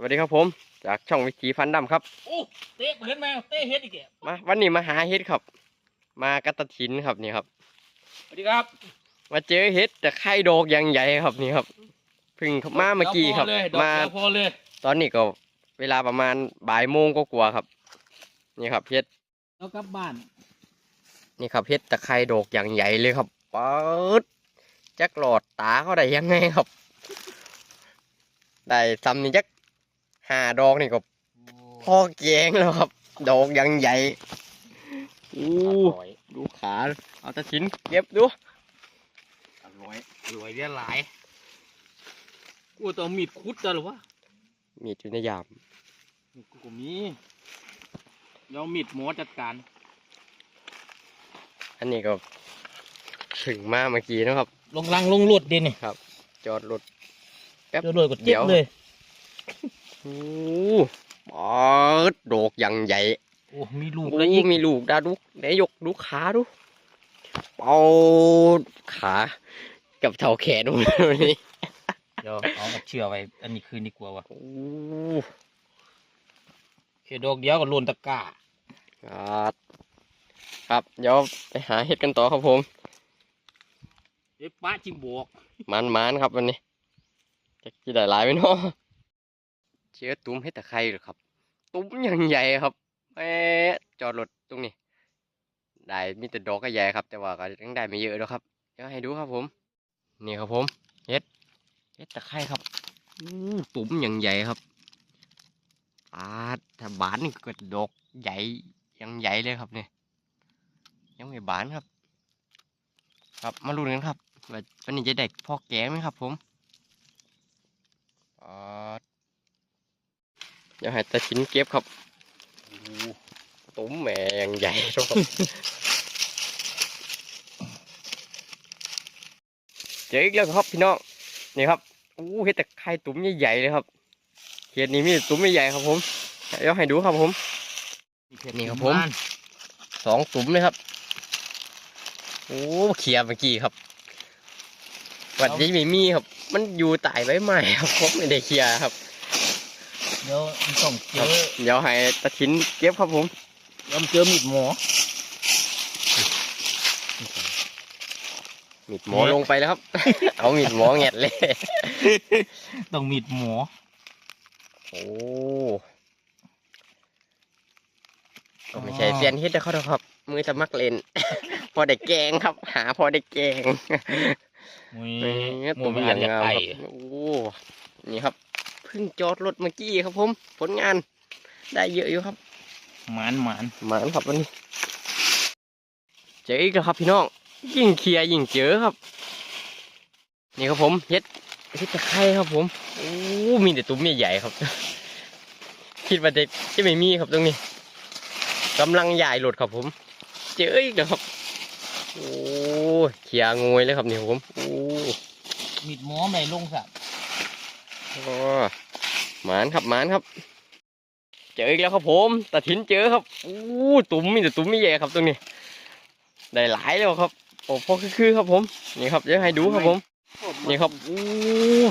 สวัสดีครับผม จากช่องวิถีพันธุ์ดำครับโอ้เตะเพื่อนมาเตะเฮ็ดอีกแกมาวันนี้มาหาเห็ดครับ มากระตะถินครับนี่ครับ สวัสดีครับ มาเจอเห็ดแต่ไข่ดอกอยังใหญ่ครับนี่ครับเพึ่งมาเมื่อกี้ครับดอกเดียวพอเลยดอกมาเดียวพอเลยตอนนี้ก็เวลาประมาณบ่ายโมงก็กลัวาๆครับ นี่ครับเห็ดแล้วกลับบ้าน นี่ครับเห็ดตะไคร่ดอกอย่างใหญ่เลยครับเปิดจักหลอดตาเขาได้ยังไงครับ ได้ซ้ำนี่จัก ห้าดอกนี่ก็พ่อแกงแล้วครับ ดอกอยังใหญ่อู้อร่อยดูขาเอาตะชินเก็บดูอร่อยอร่อยเรียหลายกูต้องเอามีดคุดจ้ะหรือวะมีดอยู่ในยามมีดกูก็มีเดี๋ยวเอามีดหมอจัดการ อันนี้ก็ถึงมาเมื่อกี้นะครับ ลงลังลงรวดเด่นนี่จอดรถแป๊บเดี๋ยวรวดก็เดี๋เจ็บยวเลย อู้ปอดดอกอย่างใหญ่ โอ้มีลูกโอ้แล้วอีกมีลูกดาดูไหนยกดูขาดูเปาขากับเท่าแขนวันนี้เดี๋ยวเอามาเชื่อไว้ อันนี้คืนดีกว่าวะโอ้แค่ดอกเดียวก็หล่นตะกร้าครับครับ เดี๋ยวไปหาเห็ดกันต่อครับผมเอ้ยป้าจิงบวกมันมันๆครับวันนี้จะกินได้หลายไหมเนาะ เชื้อตุ้มเห็ดตะไคร้เหรอครับ ตุ้มอย่างใหญ่ครับแหมจอดรถตรงนี้ ได้มีแต่ดอกก็ใหญ่ครับ แต่ว่าก็ยังได้ไม่เยอะแล้วครับเดี๋ยวให้ดูครับผม นี่ครับผมเห็ดเห็ดตะไคร้ครับตุ้มอย่างใหญ่ครับปาดถ้าบานนี่ก็ดอกใหญ่ยังใหญ่เลยครับเนี่ยยังไม่บานครับ ครับมาลุ้นกันครับว่าวันนี้จะได้พ่อแก่ไหมครับ ผมปาด เดี๋ยวให้ตาชิ้นเก็บครับอู้ตุ้มแหม่อยังใหญ่ครับเจออีกแล้วครับพี่น้องนี่ครับอู้เห็ดแต่ไข่ตุ้มใหญ่ๆเลยครับเห็ดนี้มีแต่ตุ้มใหญ่ๆครับผมเดี๋ยวให้ดูครับผมนี่ครับผมสองตุ้มเลยครับโอ้เขียเมื่อกี้ครับวัดนี้ไม่มีครับ มันอยู่ใต้ใบไม้ครับผมไม่ได้เคลียร์ครับเดี๋ยวมันต้องเจครับอเดี๋ยวให้ตาชินเก็บครับผมเดี๋ยวมันเจอมีดหมอ มีดหมอลงไปแล้วครับ เอามีดหมอแงดเลย ต้องมีดหมอโอ้ก็ไม่ใช่เซียนเฮ็ดได้เขาหรอกครับ มือจะมักเล่น พอได้แกงครับ หาพอได้แกงมุ้ยนี่มุ้ตุ่ยมมันออาย่าจงจะงามไอครับโอ้ นี่ครับเพิ่งจอดรถเมื่อกี้ครับผม ผลงานได้เยอะอยู่ครับ หมานหมานหมานครับวันนี้ เจออีกแล้วครับพี่น้อง ยิ่งเคลียร์ยิ่งเจอครับ นี่ครับผมเฮ็ดเฮ็ดตะไคร้ครับผมโอ้มีแต่ตุ้มใหญ่ๆครับ คิดว่าจะจะไม่มีครับตรงนี้กำลังใหญ่หลดครับผม เจออีกแล้วครับโอ้เคลียร์งวยเลยครับนี่ครับผมโอ้มีดหมอไม่ลงสับ โอ้หมานครับหมานครับ เจออีกแล้วครับผมตาถินเจอครับโอ้ตุ้มมีแต่ตุ้มไม่ใหญ่ครับตรงนี้ ได้หลายแล้วครับโอ้พอคือครับผมนี่ครับเดี๋ยวให้ดูครับผม นี่ครับโอ้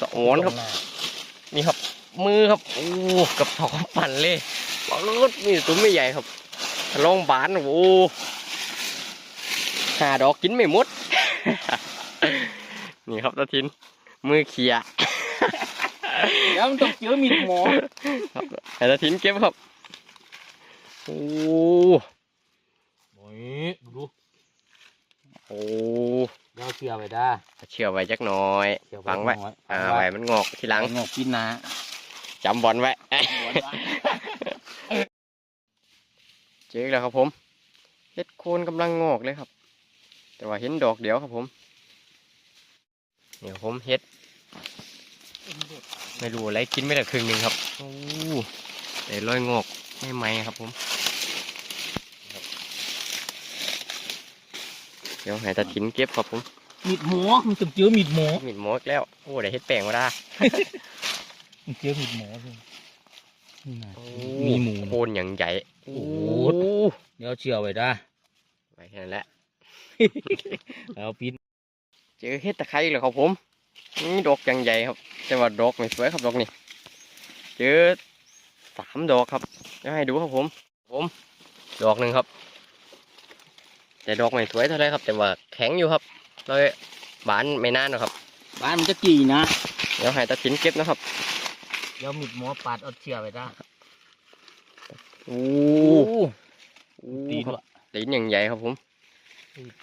สะออนครับ นี่ครับ มือครับโอ้กับทองปั่นเลยปรดนี่ตุ้มไม่ใหญ่ครับลองบานโอ้หาดอกกินไม่หมด นี่ครับตาทิน มือเขีย เดี๋ยวมันต้องเจอมีดหมอให้ตาทินเก็บครับ โอ้โอ้ยดูโอ้เดี๋ยวเชื่อไว้ได้เชื่อไว้จักหน่อยเชื่อฟังไว้หน่อยอ่าไว้มันงอกทีหลังงอกกินนะจำบอลไว้เจออกแล้วครับผมเห็ดโคนกำลังงอกเลยครับ แต่ว่าเห็นดอกเดียวครับผมเนี่ยผมเห็ด ไม่รู้อะไรกินไม่ได้ครึ่งหนึ่งครับโอ้แต่รอยงอกไม่ไหมครับผมครับเดี๋ยวให้ตาถินเก็บครับผมมีดหมอมันต้องเจอมีดหมอมีดหมออีกแล้ว โอ้ได้เห็ดแปลงมาได้มันเจอมีดหมอเลยนี่นะโอ้มีหมูโคนอย่างใหญ่โอ้โอ้โหเดี๋ยวเชื่อไว้ได้ไว้แค่นั้นแหละเอาปินเจอเห็ดตะไคร้เหรอครับผม นี่ดอกอย่างใหญ่ครับ แต่ว่าดอกไม่สวยครับดอกนี่เจอสามดอกครับเดี๋ยวให้ดูครับผม ผมดอกหนึ่งครับ แต่ดอกไม่สวยเท่าไรครับ แต่ว่าแข็งอยู่ครับเลยบานไม่นานหรอกครับบ้านมันจะกี่นะ เดี๋ยวให้ตาถินเก็บนะครับ เดี๋ยวมิดหมอปาดเอาเชือกไปได้โอ้โอ้ตีนครับวะตีนอย่างใหญ่ครับผม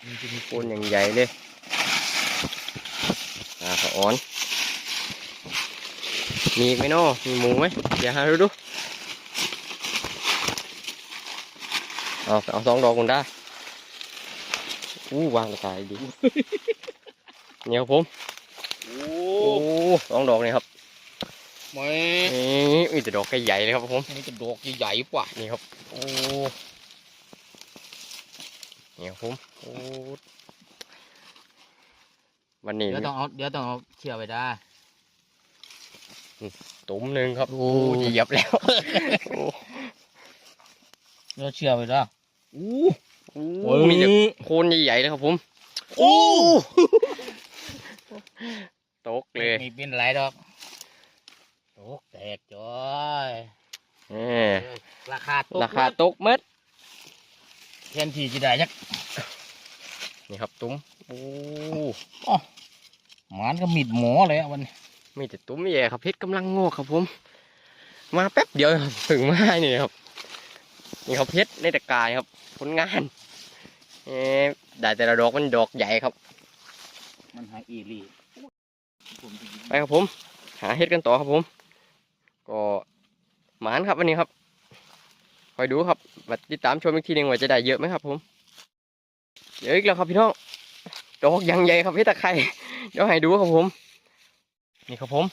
มันจะมีโคนอย่างใหญ่เลยตาขะ อ่อน มีอีกไหมเนาะมีหมูไหมเดี๋ยวหาดูดูเอาเอาสองดอกคุณได้อู้วางกระต่ายดีเนี่ยครับผมโอ้โอ้สองดอกนี่ครับแม่นี่มีแต่ดอกใหญ่ๆเลยครับผมนี่จะดอกใหญ่ๆกว่านี่ครับโอ้นี่ครับผมโอ้ วันนี้เดี๋ยวต้องเอาเดี๋ยวต้องเอาเชือกไปได้ตุ้มหนึ่งครับโอ้เหยียบแล้วโอ้เดี๋ยวเชือกไปได้อู้โหมีแต่โคนใหญ่ๆเลยครับผมโอ้ตกเลยมีเป็นไรดอกตกแตกจ้อยแหมราคาตกราคาตกหมัดแทนที่จะได้จักนี่ครับตุ้มโอ้ หมานก็มิดหมอเลยอะวันนี้มีแต่ตุ้มใหญ่ครับเพชรกำลังงอกครับผม มาแป๊บเดียวครับถึงมานี่ครับนี่ครับเพชรในตะกายครับผลงานเอ๊ะได้แต่ละดอกมันดอกใหญ่ครับ มันหายอีหลีผมจะยิงไปครับผม หาเห็ดกันต่อครับผม ก็หมานครับวันนี้ครับคอยดูครับมาติดตามชมอีกทีหนึ่งว่าจะได้เยอะไหมครับผมเยอะอีกแล้วครับพี่น้องดอกอยังใหญ่ครับเห็ดตะไคร้ เดี๋ยวให้ดูครับผม นี่ครับผม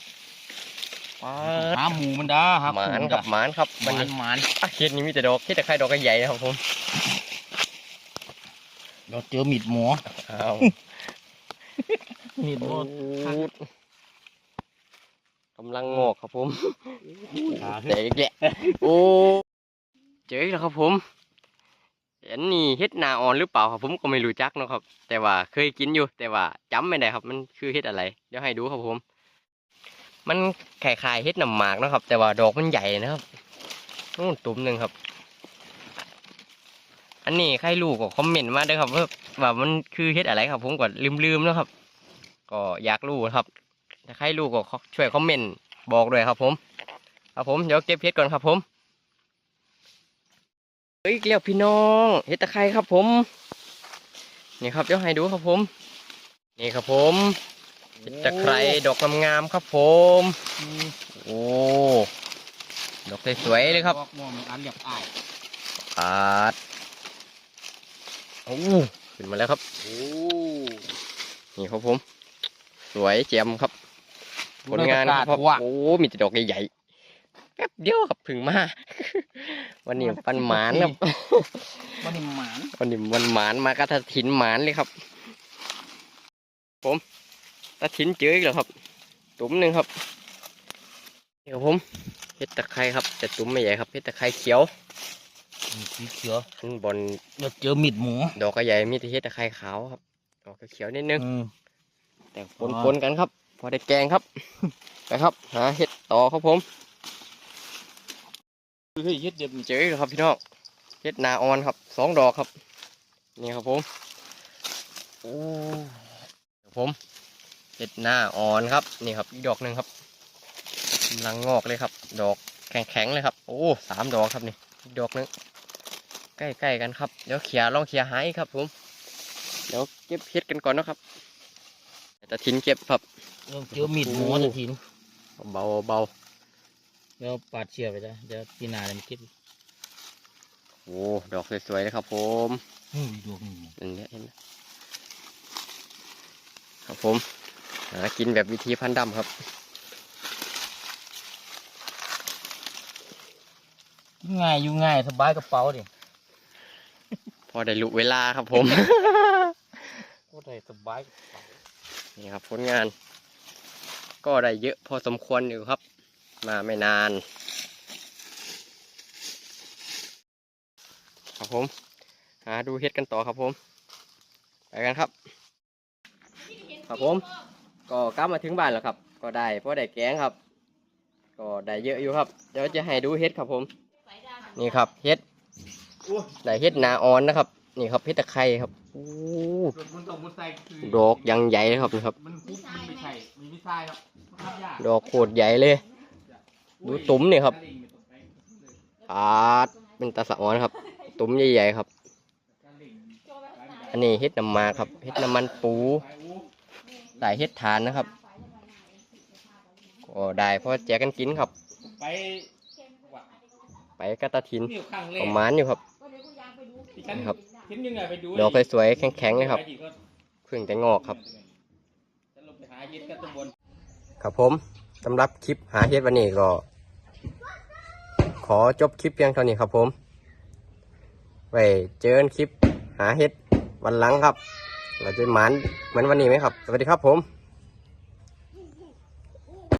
ปาดหาหมูมันได้ครับหมานครับหมานครับหวันมานนี้หมานอะเห็ดนี้มีแต่ดอกเห็ดตะไคร้ดอกใหญ่ๆนะครับผมเราเจอมิดหมออ้าวมิดหมอกำลังงอกครับผมขาแตกอีกแหละโอ้เจออีกแล้วครับผม อันนี้เฮ็ดนาอ่อนหรือเปล่าครับผมก็ไม่รู้จักนะครับ แต่ว่าเคยกินอยู่ แต่ว่าจำไม่ได้ครับ มันคือเฮ็ดอะไร เดี๋ยวให้ดูครับผม มันคล้ายๆเฮ็ดน้ำหมากนะครับ แต่ว่าดอกมันใหญ่นะครับนู่นตุ่มหนึ่งครับ อันนี้ใครรู้ก็คอมเมนต์มาด้ครับว่าว่ามันคือเฮ็ดอะไรครับ ผมก็ลืมๆแล้วครับ ก็อยากรู้ครับถ้าใครรู้ก็ช่วยคอมเมนต์บอกด้วยครับผม ครับผมเดี๋ยวเก็บเห็ดก่อนครับผม เฮ้ยเรียวพี่น้องเห็ดตะไคร้ครับผมนี่ครับเดี๋ยวให้ดูครับผม นี่ครับผมเห็ดตะไคร้ดอกงามๆครับผม โอ้ดอกสวยๆเลยครับดอกม่วงอันอยากอายปาดโอ้ขึ้นมาแล้วครับโอ้นี่ครับผม สวยเจียมครับผลงานครับโอ้มีแต่ดอกใหญ่ๆ แป๊บเดียวครับถึงมา วันนี้ปันหมานครับมันนี่หมานวันนี้วันหมานมากระถินหมานเลยครับ ผมตะถินเจออีกแล้วครับ ตุ่มหนึ่งครับนี่ครับผมเห็ดตะไคร้ครับแต่ตุ่มไม่ใหญ่ครับเห็ดตะไคร้เขียวสีเขียวอันบนเราเจอมิดหมูดอกก็ใหญ่มีแต่เห็ดตะไคร้ขาวครับดอกก็เขียวนิดนึงอืมแต่ปอ๋นอปนๆกันครับ พอได้แกงครับไปครับหาเห็ดต่อครับผม เฮ้ยเฮ็ดเด็ดเจออีกแล้วครับพี่น้องเห็ดนาออนครับสองดอกครับ นี่ครับผมโอ้ครับผมเห็ดหน้าอ่อนครับนี่ครับอีกดอกหนึ่งครับกำลังงอกเลยครับ ดอกแข็งๆเลยครับ โอ้สามดอกครับนี่อีกดอกหนึงใกล้ๆกันครับเดี๋ยวเขี่ยลองเขี่ยหายครับผมเดี๋ยวเก็บเห็ดกันก่อนนะครับแต่ทิ้นเก็บครับเราเจอมิดหมูสักทีนึงเบาเบา เดี๋ยวปาดเชือกไปได้เดี๋ยวปีหนาเลยมันเก็บโอ้ดอกสวยๆเลยครับผมอืมดวงนี่เห็นไหมเห็นไหมครับผมหากินแบบวิธีพันธุ์ดำครับง่ายอยู่ง่ายสบายกระเป๋าดิพอได้ลุเวลาครับผมโคตรสบายนี่ครับผลงาน ก็ได้เยอะพอสมควรอยู่ครับ มาไม่นาน ครับผม หาดูเฮ็ดกันต่อครับผม ไปกันครับ ครับผม ก็กลับมาถึงบ้านแล้วครับ ก็ได้พอได้แกงครับ ก็ได้เยอะอยู่ครับ เดี๋ยวจะให้ดูเฮ็ดครับผม นี่ครับเฮ็ดโอ้ยได้เฮ็ดนาออนนะครับ นี่ครับเฮ็ดตะไคร้ครับโอ้ส่วนมันต้องมุดใส่คือดอกยังใหญ่เลยครับนี่ครับมันคุบมันไม่ใช่มีวิสัยครับมันทำยากดอกโคตรใหญ่เลย ดูตุ้มนี่ครับอาดเป็นตาสะออนครับ ตุ้มใหญ่ๆครับ อันนี้เฮ็ดน้ำมาครับเฮ็ดน้ำมันปูได้เฮ็ดทานนะครับก็ได้เพราะแจกกันกินครับ ไปวัดไปกระตาทินนี่ครั้งแรปกระมาณอยู่ครับที่ฉันครับเห็นยังไงไปดูดอกสวยๆแข็งๆเลยครับไปที่ก็เพิ่งแต่งอกครับฉันลงไปหาเห็ดกันตำบลครับผมสำหรับคลิปหาเฮ็ดวันนี้ก็ ขอจบคลิปเพียงเท่านี้ครับผม ไว้เจอกันคลิปหาเฮ็ดวันหลังครับเราจะหมานเหมือนวันนี้ไหมครับ สวัสดีครับผม